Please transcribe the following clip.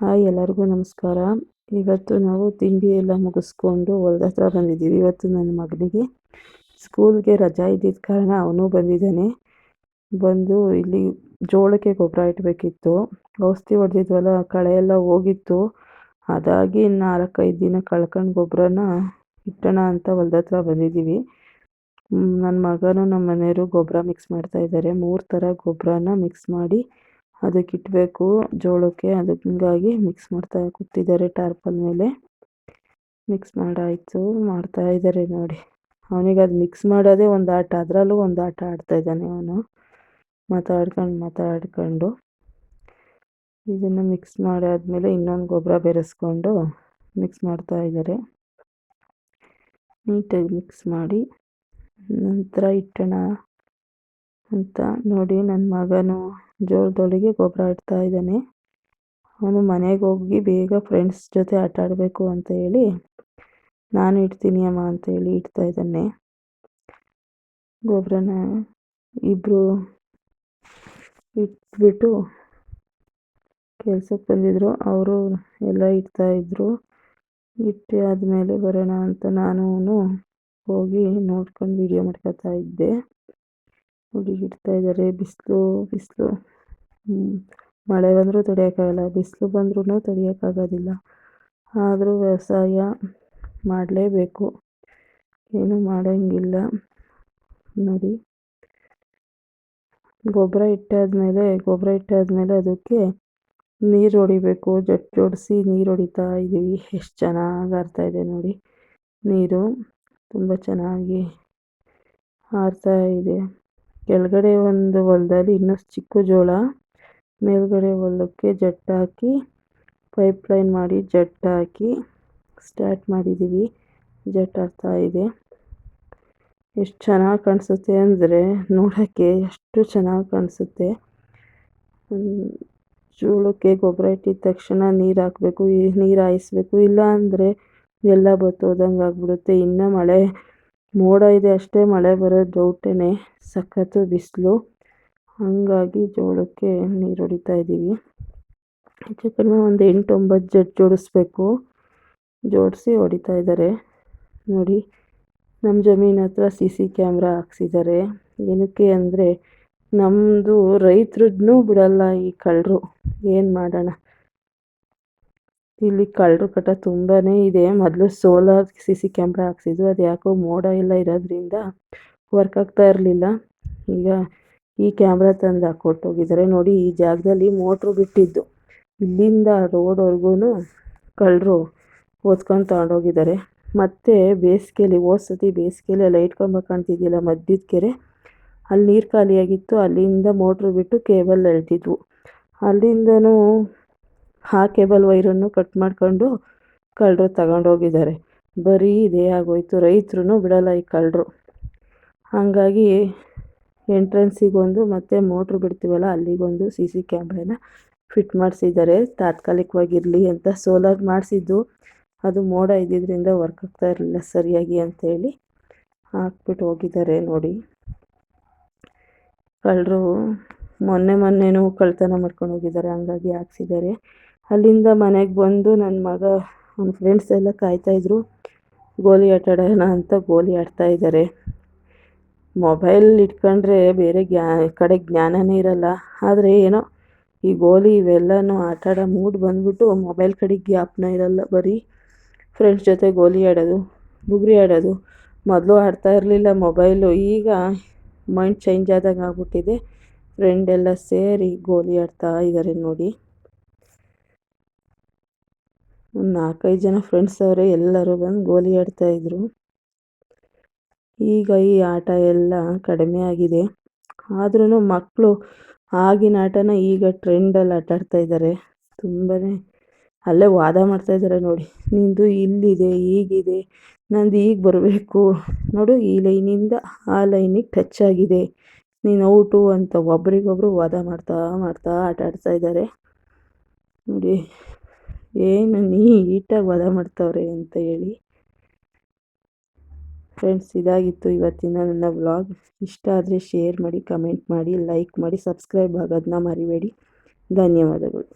Hi ಎಲ್ಲರಿಗೂ ನಮಸ್ಕಾರ. ಇವತ್ತು ನಾವು ತಿಂಡಿ ಎಲ್ಲ ಮುಗಿಸ್ಕೊಂಡು ಹೊಲ್ದ ಹತ್ರ ಬಂದಿದ್ದೀವಿ. ಇವತ್ತು ನನ್ನ ಮಗನಿಗೆ ಸ್ಕೂಲ್ಗೆ ರಜಾ ಇದ್ದಿದ್ದ ಕಾರಣ ಅವನು ಬಂದಿದ್ದಾನೆ. ಬಂದು ಇಲ್ಲಿ ಜೋಳಕ್ಕೆ ಗೊಬ್ಬರ ಇಡಬೇಕಿತ್ತು ಔಷಧಿ ಹೊಡೆದಿದ್ವಲ್ಲ, ಕಳೆ ಎಲ್ಲ ಹೋಗಿತ್ತು. ಅದಾಗಿ ನಾಲ್ಕೈದು ದಿನ ಕಳ್ಕೊಂಡು ಗೊಬ್ಬರನ ಇಟ್ಟೋಣ ಅಂತ ಹೊಲ್ದ ಹತ್ರ ಬಂದಿದ್ದೀವಿ. ನನ್ನ ಮಗನು ನಮ್ಮ ಮನೆಯವರು ಗೊಬ್ಬರ ಮಿಕ್ಸ್ ಮಾಡ್ತಾ ಇದ್ದಾರೆ. ಮೂರು ಥರ ಗೊಬ್ಬರನ ಮಿಕ್ಸ್ ಮಾಡಿ ಅದಕ್ಕೆ ಇಡಬೇಕು ಜೋಳಕ್ಕೆ. ಅದಕ್ಕೆ ಹಿಂಗಾಗಿ ಮಿಕ್ಸ್ ಮಾಡ್ತಾ ಕೂತಿದ್ದಾರೆ ಟಾರ್ಪಲ್ ಮೇಲೆ. ಮಿಕ್ಸ್ ಮಾಡಾಯಿತು, ಮಾಡ್ತಾ ಇದ್ದಾರೆ ನೋಡಿ. ಅವನಿಗೆ ಅದು ಮಿಕ್ಸ್ ಮಾಡೋದೇ ಒಂದು ಆಟ, ಅದರಲ್ಲೂ ಒಂದು ಆಟ ಆಡ್ತಾ ಇದ್ದಾನೆ ಅವನು. ಮಾತಾಡ್ಕೊಂಡು ಮಾತಾಡ್ಕೊಂಡು ಇದನ್ನು ಮಿಕ್ಸ್ ಮಾಡಾದ್ಮೇಲೆ ಇನ್ನೊಂದು ಗೊಬ್ಬರ ಬೆರೆಸ್ಕೊಂಡು ಮಿಕ್ಸ್ ಮಾಡ್ತಾ ಇದ್ದಾರೆ ನೀಟಾಗಿ ಮಿಕ್ಸ್ ಮಾಡಿ ನಂತರ ಇಟ್ಟೋಣ. ಅಂತ ನೋಡಿ ನನ್ನ ಮಗನು ಜೋರದೊಳಗೆ ಗೊಬ್ಬರ ಇಡ್ತಾ ಇದ್ದಾನೆ. ಅವನು ಮನೆಗೆ ಹೋಗಿ ಬೇಗ ಫ್ರೆಂಡ್ಸ್ ಜೊತೆ ಆಟ ಆಡಬೇಕು ಅಂತ ಹೇಳಿ, ನಾನು ಇಡ್ತೀನಿ ಅಮ್ಮ ಅಂತ ಹೇಳಿ ಇಡ್ತಾ ಇದ್ದಾನೆ. ಗೊಬ್ಬರನ ಇಬ್ಬರು ಇಟ್ಬಿಟ್ಟು ಕೆಲ್ಸಕ್ಕೆ ಬಂದಿದ್ರು. ಅವರು ಎಲ್ಲ ಇಡ್ತಾಯಿದ್ರು ಇಟ್ಟು ಆದಮೇಲೆ ಬರೋಣ ಅಂತ ನಾನು ಹೋಗಿ ನೋಡ್ಕೊಂಡು ವೀಡಿಯೋ ಮಾಡ್ಕೊತಾ ಇದ್ದೆ. ನೋಡಿ ಇದ್ದಾರೆ ಬಿಸಿಲು ಬಿಸಿಲು. ಮಳೆ ಬಂದರೂ ತಡೆಯೋಕ್ಕಾಗಲ್ಲ. ಬಿಸಿಲು ಬಂದ್ರೂ ತಡೆಯೋಕ್ಕಾಗೋದಿಲ್ಲ. ಆದರೂ ವ್ಯವಸಾಯ ಮಾಡಲೇಬೇಕು. ಏನು ಮಾಡೋಂಗಿಲ್ಲ. ನೋಡಿ. ಗೊಬ್ಬರ ಇಟ್ಟಾದಮೇಲೆ ಗೊಬ್ಬರ ಇಟ್ಟಾದಮೇಲೆ ಅದಕ್ಕೆ ನೀರು ಹೊಡಿಬೇಕು. ಜಟ್ ಜೋಡಿಸಿ ನೀರು ಹೊಡಿತಾ ಇದ್ದೀವಿ ಎಷ್ಟು ಚೆನ್ನಾಗಿ ಆರ್ತಾ ಇದೆ ನೋಡಿ. ನೀರು ತುಂಬ ಚೆನ್ನಾಗಿ ಆರ್ತಾ ಇದೆ. ಕೆಳಗಡೆ ಒಂದು ಹೊಲದಲ್ಲಿ ಇನ್ನಷ್ಟು ಚಿಕ್ಕ ಜೋಳ, ಮೇಲ್ಗಡೆ ಹೊಲಕ್ಕೆ ಜಟ್ಟು ಹಾಕಿ ಪೈಪ್ ಲೈನ್ ಮಾಡಿ ಜಟ್ಟು ಹಾಕಿ ಸ್ಟಾರ್ಟ್ ಮಾಡಿದ್ದೀವಿ ಜಟ್ ಆಗ್ತಾ ಇದೆ. ಎಷ್ಟು ಚೆನ್ನಾಗಿ ಕಾಣಿಸುತ್ತೆ ಅಂದರೆ ನೋಡೋಕ್ಕೆ ಎಷ್ಟು ಚೆನ್ನಾಗಿ ಕಾಣಿಸುತ್ತೆ. ಜೋಳಕ್ಕೆ ಗೊಬ್ಬರ ಇಟ್ಟಿದ ತಕ್ಷಣ ನೀರು ಹಾಕಬೇಕು, ನೀರು ಹಾಯಿಸ್ಬೇಕು, ಇಲ್ಲ ಅಂದರೆ ಎಲ್ಲ ಬತ್ತೋದಂಗೆ ಆಗಿಬಿಡುತ್ತೆ. ಇನ್ನು ಮಳೆ ಮೋಡ ಇದೆ, ಅಷ್ಟೇ ಮಳೆ ಬರೋದು ಡೌಟೇ ಸಖತ್ತು ಬಿಸಿಲು. ಹಾಗಾಗಿ ಜೋಳಕ್ಕೆ ನೀರು ಹೊಡಿತಾ ಇದ್ದೀವಿ ಹೆಚ್ಚು ಕಡಿಮೆ ಒಂದು ಎಂಟು ಒಂಬತ್ತು ಜಡ್ ಜೋಡಿಸ್ಬೇಕು. ಜೋಡಿಸಿ ಹೊಡಿತಾ ಇದ್ದಾರೆ ನೋಡಿ ನಮ್ಮ ಜಮೀನು ಹತ್ರ ಸಿ ಸಿ ಕ್ಯಾಮ್ರಾ ಹಾಕ್ಸಿದ್ದಾರೆ ಏನಕ್ಕೆ ಅಂದರೆ ನಮ್ಮದು ರೈತರನ್ನೂ ಬಿಡಲ್ಲ ಈ ಕಳ್ಳರು ಏನು ಮಾಡೋಣ? ಇಲ್ಲಿ ಕಳ್ಳರು ಕಟ ತುಂಬಾನೇ ಇದೆ. ಮೊದಲು ಸೋಲಾರ್ ಸಿ.ಸಿ ಕ್ಯಾಮೆರಾ ಹಾಕ್ಸಿದ್ರು, ಅದು ಯಾಕೋ ಮೋಡ ಎಲ್ಲ ಇರೋದ್ರಿಂದ ವರ್ಕ್ ಆಗ್ತಾ ಇರಲಿಲ್ಲ. ಈಗ ಈ ಕ್ಯಾಮ್ರಾ ತಂದು ಹಾಕ್ಕೊಟ್ಟೋಗಿದ್ದಾರೆ ನೋಡಿ, ಈ ಜಾಗದಲ್ಲಿ ಮೋಟ್ರು ಬಿಟ್ಟಿದ್ದು. ಇಲ್ಲಿಂದ ರೋಡ್ವರೆಗೂ ಕಳ್ಳರು ಓದ್ಕೊಂಡು ತಗೊಂಡೋಗಿದ್ದಾರೆ. ಮತ್ತು ಬೇಸಿಗೆಯಲ್ಲಿ ಹೋದ ಸತಿ ಬೇಸಿಗೆಲಿ ಲೈಟ್ ಕಂಬ ಕಾಣ್ತಿದ್ದಿಲ್ಲ ಮದ್ಯದ ಕೆರೆ? ಅಲ್ಲಿ ನೀರು ಖಾಲಿಯಾಗಿತ್ತು. ಅಲ್ಲಿಂದ ಮೋಟ್ರು ಬಿಟ್ಟು ಕೇಬಲ್ ಎಳ್ತಿದ್ವು ಅಲ್ಲಿಂದನೂ ಆ ಕೇಬಲ್ ವೈರನ್ನು ಕಟ್ ಮಾಡಿಕೊಂಡು ಕಳ್ಳರು ತಗೊಂಡೋಗಿದ್ದಾರೆ. ಬರೀ ಇದೇ ಆಗೋಯ್ತು. ರೈತರು ಬಿಡಲ್ಲ ಈ ಕಳ್ಳರು. ಹಾಗಾಗಿ ಎಂಟ್ರೆನ್ಸಿಗೊಂದು ಮತ್ತು ಮೋಟ್ರು ಬಿಡ್ತೀವಲ್ಲ, ಅಲ್ಲಿಗೊಂದು ಸಿ ಸಿ ಕ್ಯಾಮ್ರಾನ ಫಿಟ್ ಮಾಡಿಸಿದ್ದಾರೆ. ತಾತ್ಕಾಲಿಕವಾಗಿರಲಿ ಅಂತ ಸೋಲಾರ್ ಮಾಡಿಸಿದ್ದು. ಅದು ಮೋಡ ಇದ್ದಿದ್ದರಿಂದ ವರ್ಕ್ ಆಗ್ತಾ ಇರಲಿಲ್ಲ ಸರಿಯಾಗಿ ಅಂತೇಳಿ ಹಾಕ್ಬಿಟ್ಟು ಹೋಗಿದ್ದಾರೆ ನೋಡಿ. ಕಳ್ಳರು ಮೊನ್ನೆ ಮೊನ್ನೆನೂ ಕಳ್ತನ ಮಾಡ್ಕೊಂಡು ಹೋಗಿದ್ದಾರೆ ಹಂಗಾಗಿ ಹಾಕ್ಸಿದ್ದಾರೆ. ಅಲ್ಲಿಂದ ಮನೆಗೆ ಬಂದು ನನ್ನ ಮಗ ಅವನ ಫ್ರೆಂಡ್ಸ್ ಎಲ್ಲ ಕಾಯ್ತಾಯಿದ್ರು ಗೋಲಿ ಆಟಾಡೋಣ ಅಂತ ಗೋಲಿ ಆಡ್ತಾ ಇದ್ದಾರೆ ಮೊಬೈಲ್ ಇಟ್ಕೊಂಡ್ರೆ ಬೇರೆ ಗ್ಯಾ, ಕಡೆ ಜ್ಞಾನನೇ ಇರಲ್ಲ. ಆದರೆ ಏನೋ ಈ ಗೋಲಿ ಇವೆಲ್ಲನೂ ಆಟ ಆಡೋ ಮೂಡ್ ಬಂದ್ಬಿಟ್ಟು ಮೊಬೈಲ್ ಕಡೆ ಗ್ಯಾಪ್ನ ಇರಲ್ಲ ಬರೀ. ಫ್ರೆಂಡ್ಸ್ ಜೊತೆ ಗೋಲಿ ಆಡೋದು ಬುಗುರಿ ಆಡೋದು. ಮೊದಲು ಆಡ್ತಾ ಇರಲಿಲ್ಲ ಮೊಬೈಲು ಈಗ ಮೈಂಡ್ ಚೇಂಜ್ ಆದಾಗ ಆಗ್ಬಿಟ್ಟಿದೆ. ಫ್ರೆಂಡ್ ಎಲ್ಲ ಸೇರಿ ಗೋಲಿ ಆಡ್ತಾ ಇದ್ದಾರೆ ನೋಡಿ. ಒಂದು ನಾಲ್ಕೈದು ಜನ ಫ್ರೆಂಡ್ಸ್ ಅವರೇ ಎಲ್ಲರೂ ಬಂದು ಗೋಲಿ ಆಡ್ತಾಯಿದ್ರು ಈಗ ಈ ಆಟ ಎಲ್ಲ ಕಡಿಮೆ ಆಗಿದೆ. ಆದ್ರೂ ಮಕ್ಕಳು ಆಗಿನ ಆಟನ ಈಗ ಟ್ರೆಂಡಲ್ಲಿ ಆಟ ಆಡ್ತಾ ಇದ್ದಾರೆ ತುಂಬಾ ಅಲ್ಲೇ ವಾದ ಮಾಡ್ತಾ ಇದ್ದಾರೆ ನೋಡಿ. ನಿಂದು ಇಲ್ಲಿದೆ ಈಗಿದೆ ನಂದು ಈಗ ಬರಬೇಕು. ನೋಡು ಈ ಲೈನಿಂದ ಆ ಲೈನಿಗೆ ಟಚ್ ಆಗಿದೆ. ನೀನು ಔಟು ಅಂತ ಒಬ್ರಿಗೊಬ್ರು ವಾದ ಮಾಡ್ತಾ ಮಾಡ್ತಾ ಆಟ ಆಡ್ತಾ ಇದ್ದಾರೆ ನೋಡಿ ಏನು ನೀಟಾಗಿ ವಾದ ಮಾಡ್ತಾವ್ರೆ ಅಂತ ಹೇಳಿ. ಫ್ರೆಂಡ್ಸ್ ಇದಾಗಿತ್ತು ಇವತ್ತಿನ ನನ್ನ ವ್ಲಾಗ್ ಇಷ್ಟ ಆದರೆ ಶೇರ್ ಮಾಡಿ ಕಮೆಂಟ್ ಮಾಡಿ ಲೈಕ್ ಮಾಡಿ ಸಬ್ಸ್ಕ್ರೈಬ್ ಆಗೋದನ್ನ ಮರಿಬೇಡಿ. ಧನ್ಯವಾದಗಳು.